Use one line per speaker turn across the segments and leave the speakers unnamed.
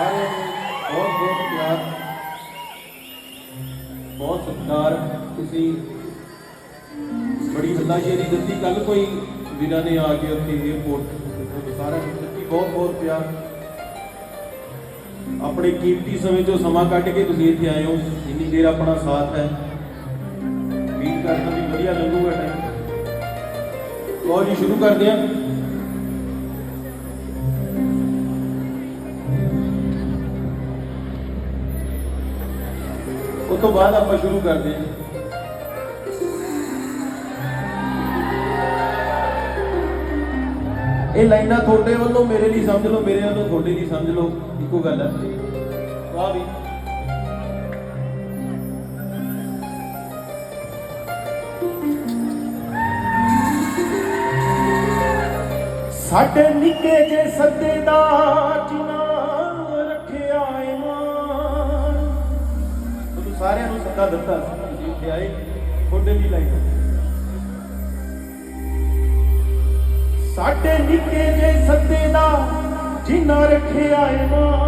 ਸਾਰਿਆਂ ਨੂੰ ਬਹੁਤ ਬਹੁਤ ਪਿਆਰ। ਬਹੁਤ ਸਤਿਕਾਰ। ਤੁਸੀਂ ਬੜੀ ਹੱਲਾਸ਼ੇਰੀ ਦਿੱਤੀ ਕੱਲ ਕੋਈ ਵੀਰਾਂ ਨੇ ਆ ਕੇ ਉੱਥੇ 에어ਪੋਰਟ ਸਾਰਿਆਂ ਦਿੱਤੀ। ਬਹੁਤ ਬਹੁਤ ਪਿਆਰ। ਆਪਣੇ ਕੀਮਤੀ ਸਮੇਂ ਚੋਂ ਸਮਾਂ ਕੱਢ ਕੇ ਤੁਸੀਂ ਇੱਥੇ ਆਏ ਹੋ। ਇੰਨੀ ਦੇਰ ਆਪਣਾ ਸਾਥ ਹੈ। ਉਮੀਦ ਕਰਦਾ ਵੀ ਵਧੀਆ ਲੰਘੂਗਾ ਟਾਈਮ ਲਓ ਜੀ, ਸ਼ੁਰੂ ਕਰਦੇ ਹਾਂ। ਉਸ ਤੋਂ ਬਾਅਦ ਆਪਾਂ ਸ਼ੁਰੂ ਕਰਦੇ ਹਾਂ। ਇਹ ਲਾਈਨਾਂ ਤੁਹਾਡੇ ਵੱਲੋਂ, ਮੇਰੇ ਲਈ ਸਮਝ ਲਓ, ਮੇਰੇ ਵੱਲੋਂ ਤੁਹਾਡੇ ਲਈ ਸਮਝ ਲਓ। ਇੱਕੋ ਗੱਲ ਹੈ ਵਾਹ ਵੀ। ਸਾਡੇ ਨਿੱਕੇ ਜੇ ਸੱਦੇ ਦਾ ਜਿਨਾ ਸਾਰਿਆਂ ਨੂੰ ਸੱਦਾ ਦਿੱਤਾ ਸੀ ਇੱਥੇ ਆਏ, ਤੁਹਾਡੇ ਲਈ ਲਾਈਨ ਸਾਡੇ ਨਿੱਕੇ ਜੇ ਸੱਦੇ ਦਾ ਜਿਨਾ ਰੱਖਿਆ ਏ ਮਾਂ,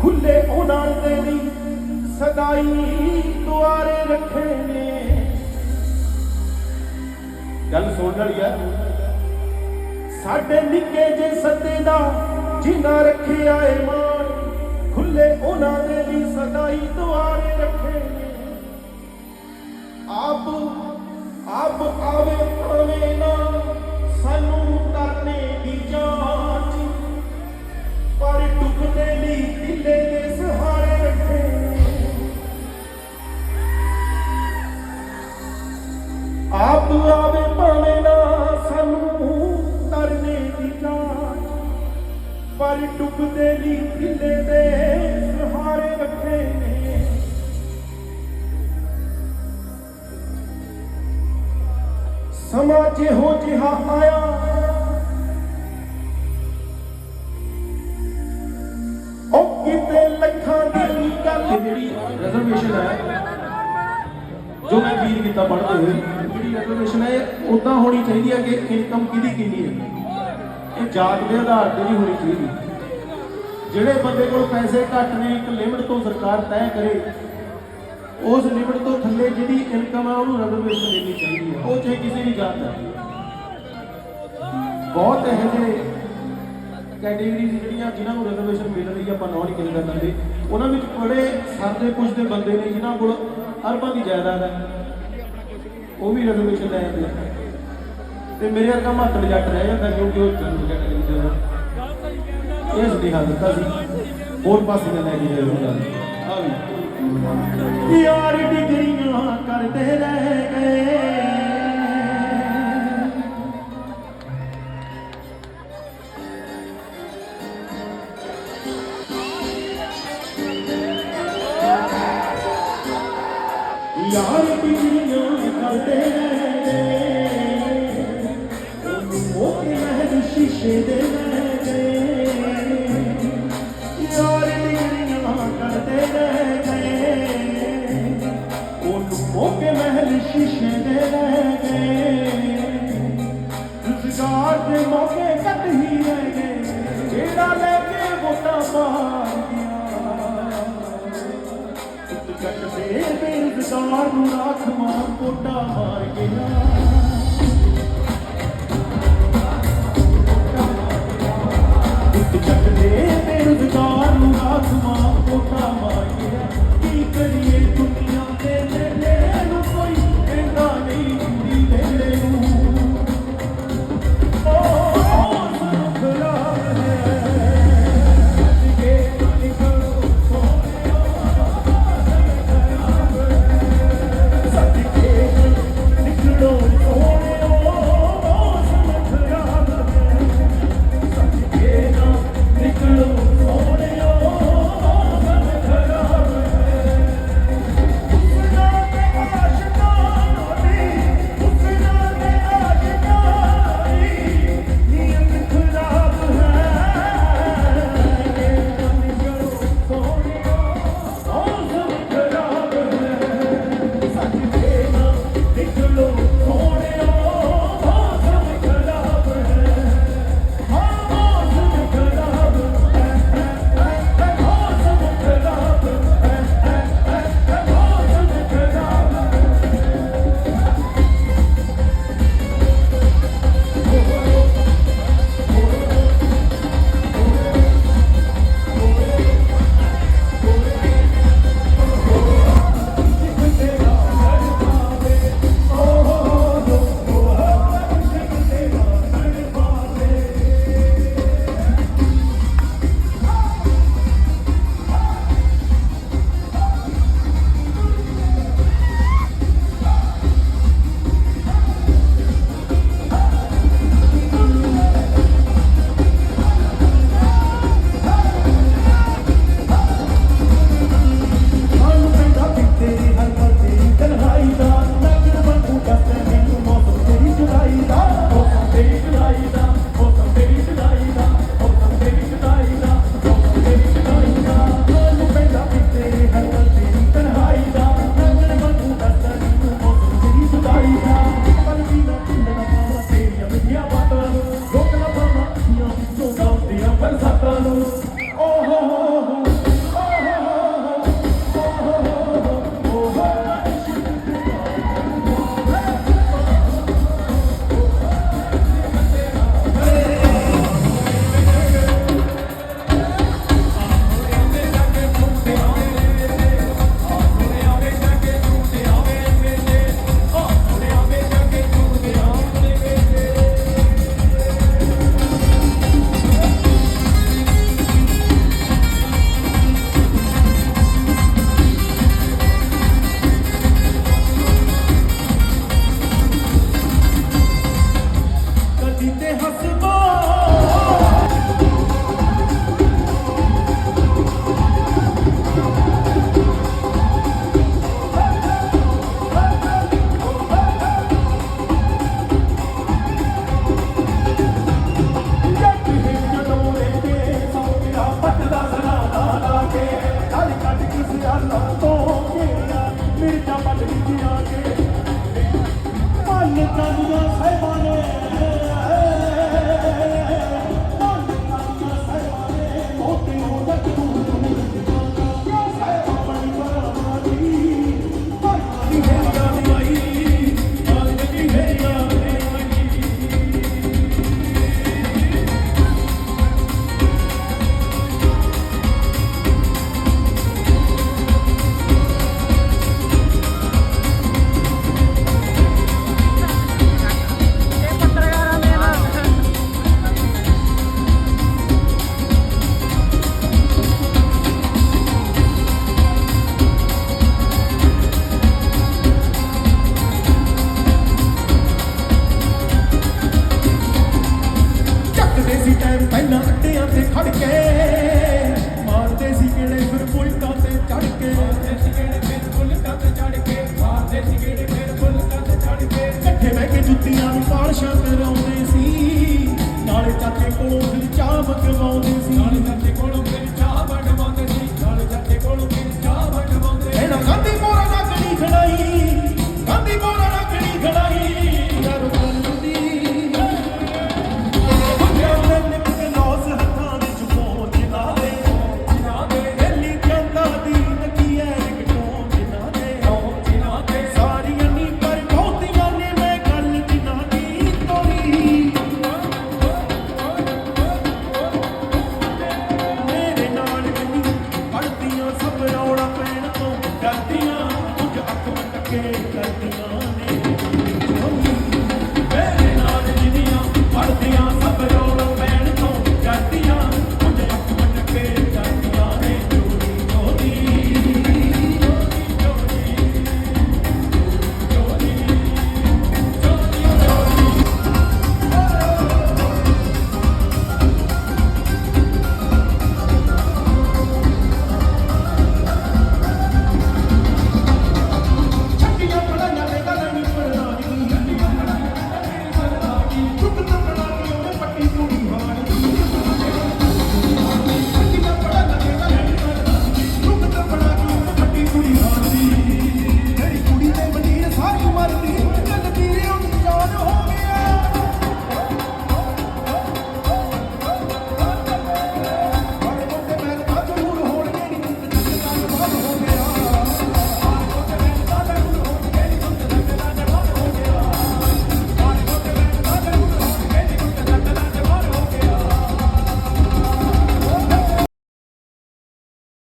ਖੁੱਲੇ ਉਹਨਾਂ ਦੇ ਲਈ ਸਦਾਈ ਦੁਆਰੇ ਰੱਖੇ ਨੇ। ਗੱਲ ਸੁਣ ਵਾਲੀ ਆ, ਸਾਡੇ ਨਿੱਕੇ ਜੇ ਸੱਦੇ ਦਾ ਜਿਨਾ ਰੱਖਿਆ ਏ ਮਾਂ, ਖੁੱਲੇ ਉਹਨਾਂ ਦੇ ਲਈ ਸਦਾਈ ਦੁਆਰੇ ਰੱਖੇ ਆਪ ਆਪ ਆਵੇ ਭਾਵੇਂ ਨਾ, ਸਾਨੂੰ ਕਰਨੇ ਦੀ ਜਾਂਚ ਪਰ ਟੁਕਦੇ ਲਈ ਢਿੱਲੇ ਦੇ ਸਹਾਰੇ ਰੱਖੇ ਆਪ ਆਵੇ ਭਾਵੇਂ ਸਮਾਂ ਜਿਹੋ ਜਿਹਾ ਆਇਆ। ਉਹ ਕਿਤੇ ਲੱਖਾਂ ਦੀ ਗੱਲ ਜਿਹੜੀ ਰਿਜ਼ਰਵੇਸ਼ਨ ਹੈ, ਜੋ ਮੈਂ ਫੀਲ ਕੀਤਾ ਪੜ੍ਹਦੇ ਹੋਏ, ਜਿਹੜੀ ਰਿਜ਼ਰਵੇਸ਼ਨ ਹੈ ਉਦਾਂ ਹੋਣੀ ਚਾਹੀਦੀ ਹੈ ਕਿ ਇਨਕਮ ਕਿਹਦੀ ਕਿੰਨੀ ਹੈ। ਇਹ ਜਾਤ ਦੇ ਆਧਾਰ ਤੇ ਨਹੀਂ ਹੋਣੀ ਚਾਹੀਦੀ। ਜਿਹੜੇ ਬੰਦੇ ਕੋਲ ਪੈਸੇ ਘੱਟ ਨੇ, ਇੱਕ ਲਿਮਟ ਤੋਂ ਸਰਕਾਰ ਤੈਅ ਕਰੇ ਉਸ ਲਿਮਟ ਤੋਂ ਥੱਲੇ ਜਿਹੜੀ ਇਨਕਮ ਹੈ ਉਹਨੂੰ ਰਿਜ਼ਰਵੇਸ਼ਨ ਦੇਣੀ ਚਾਹੀਦੀ ਹੈ ਉਹ ਚਾਹੇ ਕਿਸੇ ਵੀ ਜਾਤ ਦਾ ਬਹੁਤ ਇਹੋ ਜਿਹੇ ਕੈਟੇਗਰੀਜ਼ ਜਿਹੜੀਆਂ ਜਿਨ੍ਹਾਂ ਨੂੰ ਰਿਜ਼ਰਵੇਸ਼ਨ ਮਿਲ ਰਹੀ ਹੈ ਆਪਾਂ ਨੌ ਨਹੀਂ ਕਹਿੰਦੇ ਕਰਦੇ ਉਹਨਾਂ ਵਿੱਚ ਬੜੇ ਸਰਦੇ ਪੁੱਛਦੇ ਬੰਦੇ ਨੇ, ਜਿਨ੍ਹਾਂ ਕੋਲ ਅਰਬਾਂ ਦੀ ਜਾਇਦਾਦ ਹੈ ਉਹ ਵੀ ਰਿਜ਼ਰਵੇਸ਼ਨ ਲੈ ਜਾਂਦੇ ਆ। ਤੇ ਮੇਰੇ ਵਰਗਾ ਮਾਤੜ ਜੱਟ ਰਹਿ ਜਾਂਦਾ ਕਿਉਂਕਿ ਉਹ ਜੰਗ ਕੈਟੇਗਰੀ ਦੇ ਨਾਲ। ਇਹ ਸੁਨੇਹਾ ਦਿੱਤਾ ਸੀ ਹੋਰ ਪਾਸੇ ਨਾ ਲੈ ਕੇ ਜਾਓ ਆ ਵੀ। ਯਾਰ ਡਿਗਰੀਆਂ ਕਰਦੇ ਰਹਿ ਗਏ। ਯਾਰ ਡਿਗਰੀਆਂ ਕਰਦੇ ਰਹਿ ਗਏ। ਉਹ ਕੇ ਮਹਿਲ ਸ਼ੀਸ਼ੇ ਦੇ ਆਸਮਾਨ ਕੋਟਾ